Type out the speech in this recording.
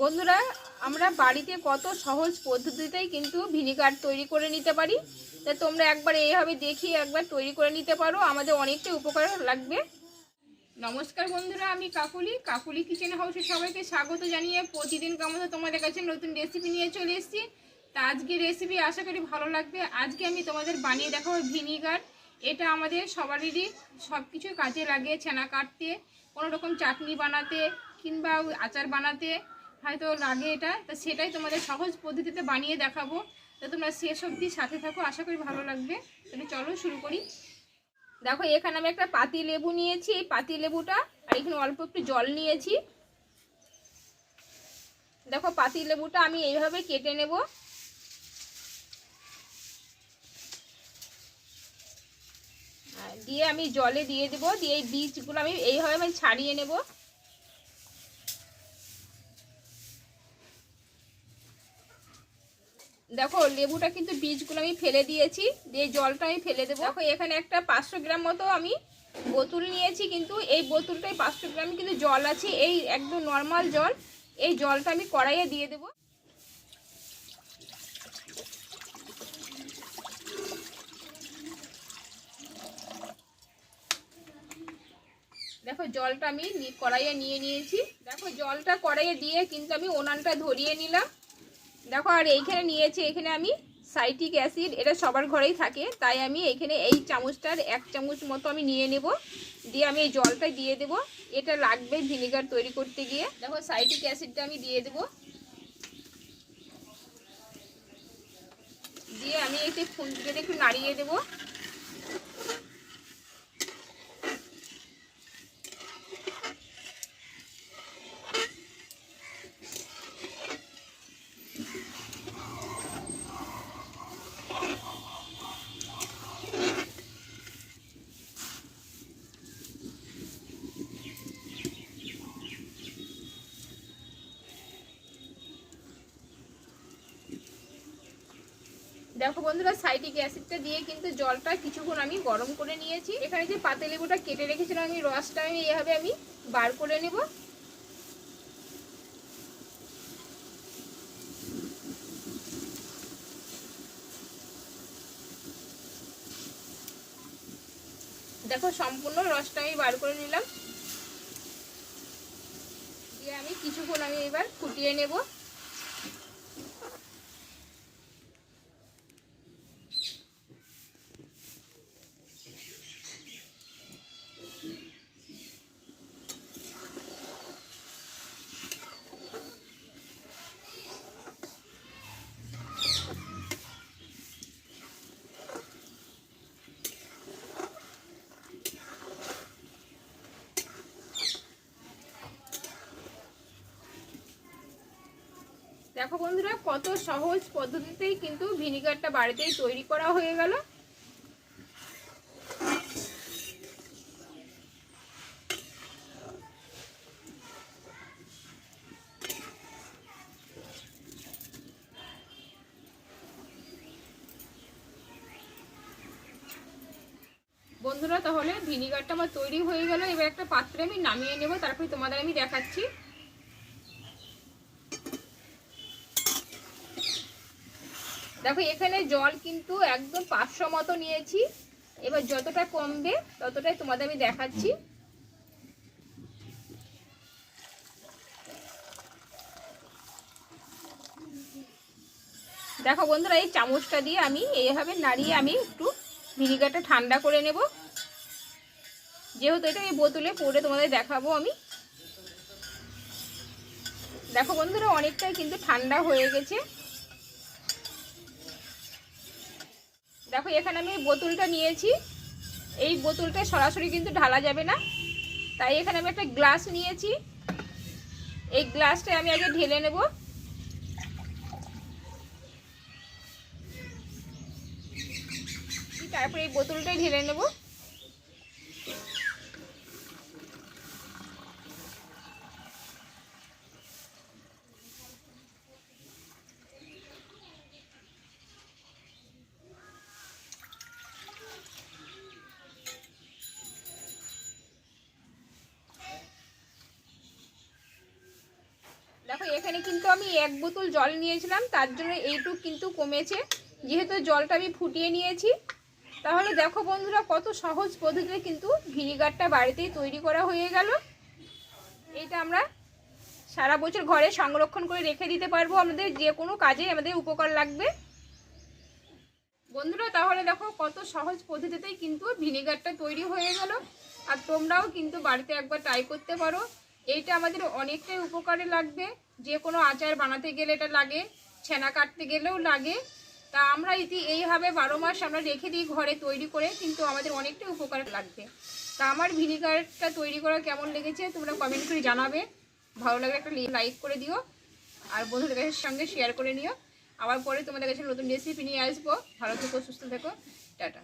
বন্ধুরা, আমরা বাড়িতে কত সহজ পদ্ধতিতেই কিন্তু ভিনিগার তৈরি করে নিতে পারি। তা তোমরা একবার এইভাবে দেখিয়ে একবার তৈরি করে নিতে পারো, আমাদের অনেকটাই উপকার লাগবে। নমস্কার বন্ধুরা, আমি কাকুলি। কাকুলি কিচেন হাউসে সবাইকে স্বাগত জানিয়ে প্রতিদিন কেমন তোমাদের কাছে নতুন রেসিপি নিয়ে চলে এসেছি। তা আজকে রেসিপি আশা করি ভালো লাগবে। আজকে আমি তোমাদের বানিয়ে দেখাবো ভিনিগার। এটা আমাদের সবারই সব কিছু কাজে লাগে ছানা কাটতে, কোনো রকম চাটনি বানাতে কিংবা আচার বানাতে। হয়তো লাগে এটা, তা সেটাই তোমাদের সহজ পদ্ধতিতে বানিয়ে দেখাবো। তা তোমরা শেষ অবধি সাথে থাকো, আশা করি ভালো লাগবে। তাহলে চলো শুরু করি। দেখো, এখানে আমি একটা পাতি লেবু নিয়েছি। এই পাতি লেবুটা, আর এখানে অল্প একটু জল নিয়েছি। দেখো, পাতি লেবুটা আমি এইভাবে কেটে নেব। দিয়ে আমি জলে দিয়ে দেবো, দিয়ে এই বীজগুলো আমি এইভাবে আমি ছাড়িয়ে নেব। দেখো, লেবুটা কিন্তু বীজগুলো আমি ফেলে দিয়েছি, দিয়ে জলটা আমি ফেলে দেবো। দেখো, এখানে একটা পাঁচশো গ্রাম মতো আমি বোতল নিয়েছি, কিন্তু এই বোতলটাই পাঁচশো গ্রাম কিন্তু জল আছে, এই একদম নর্মাল জল। এই জলটা আমি কড়াইয়ে দিয়ে দেবো। দেখো, জলটা আমি কড়াইয়ে নিয়ে নিয়েছি। দেখো, জলটা কড়াইয়ে দিয়ে কিন্তু আমি ওনানটা ধরিয়ে নিলাম। দেখো, আর এইখানে নিয়েছি, এখানে আমি সাইটিক অ্যাসিড, এটা সবার ঘরেই থাকে, তাই আমি এখানে এই চামচটার এক চামচ মতো আমি নিয়ে নেব, দিয়ে আমি এই জলটা দিয়ে দেব, এটা লাগবে ভিনেগার তৈরি করতে গিয়ে। দেখো সাইটিক অ্যাসিডটা আমি দিয়ে দেব। দিয়ে আমি এতে খুন্তিতে একটু নাড়িয়ে দেবো। দেখো বন্ধুরা, সাইটিক অ্যাসিডটা দিয়ে কিন্তু জলটা কিছুক্ষণ আমি গরম করে নিয়েছি। এখানে যে পাতে লেবুটা কেটে রেখেছিলাম আমি, রসটা আমি এভাবে আমি বার করে নেব। দেখো, সম্পূর্ণ রসটা আমি বার করে নিলাম। দিয়ে আমি কিছুক্ষণ আমি এবার ফুটিয়ে নেব। দেখো বন্ধুরা, কত সহজ পদ্ধতিতেই কিন্তু ভিনিগারটা বাড়িতেই তৈরি করা হয়ে গেল। বন্ধুরা, তাহলে ভিনিগারটা আমার তৈরি হয়ে গেল। এবার একটা পাত্রে আমি নামিয়ে নেব, তারপরে তোমাদের আমি দেখাচ্ছি। দেখো, এখানে জল কিন্তু একদম পাঁচশো মতো নিয়েছি। এবার যতটা কমবে, ততটাই তোমাদের আমি দেখাচ্ছি। দেখো বন্ধুরা, এই চামচটা দিয়ে আমি এইভাবে নাড়িয়ে আমি একটু ভিনিগারটা ঠান্ডা করে নেব। যেহেতু এটা এই বোতলে পরে তোমাদের দেখাবো আমি। দেখো বন্ধুরা, অনেকটাই কিন্তু ঠান্ডা হয়ে গেছে। দেখো, এখানে আমি বোতলটা নিয়েছি। এই বোতলটা সরাসরি কিন্তু ঢালা যাবে না। তাই এখানে আমি একটা গ্লাস নিয়েছি। এই গ্লাসটা আমি আগে ঢেলে নেব। তারপরে এই বোতলটাই ঢেলে নেব। এখানে কিন্তু আমি এক বোতল জল নিয়েছিলাম, তার জন্য এইটুক কিন্তু কমেছে। যেহেতু জলটা আমি ফুটিয়ে নিয়েছি, তাহলে দেখো বন্ধুরা কত সহজ পদ্ধতিতে কিন্তু ভিনিগারটা বাড়িতেই তৈরি করা হয়ে গেল। এইটা আমরা সারা বছর ঘরে সংরক্ষণ করে রেখে দিতে পারব আমাদের, যে কোনো কাজে আমাদের উপকার লাগবে। বন্ধুরা, তাহলে দেখো কত সহজ পদ্ধতিতেই কিন্তু ভিনিগারটা তৈরি হয়ে গেল। আর তোমরাও কিন্তু বাড়িতে একবার ট্রাই করতে পারো। এইটা আমাদের অনেকটাই উপকারে লাগবে। যে কোনো আচার বানাতে গেলে এটা লাগে, ছানা কাটতে গেলেও লাগে। তা আমরা এটি এইভাবে বারো মাস আমরা রেখে দিই ঘরে তৈরি করে, কিন্তু আমাদের অনেকটাই উপকার লাগবে। তা আমার ভিনিগারটা তৈরি করা কেমন লেগেছে তোমরা কমেন্ট করে জানাবে। ভালো লাগলে একটা লাইক করে দিও, আর বন্ধুদের কাছে সঙ্গে শেয়ার করে নিও। আবার পরে তোমাদের কাছে নতুন রেসিপি নিয়ে আসব। ভালো থেকো, সুস্থ থেকো। টাটা।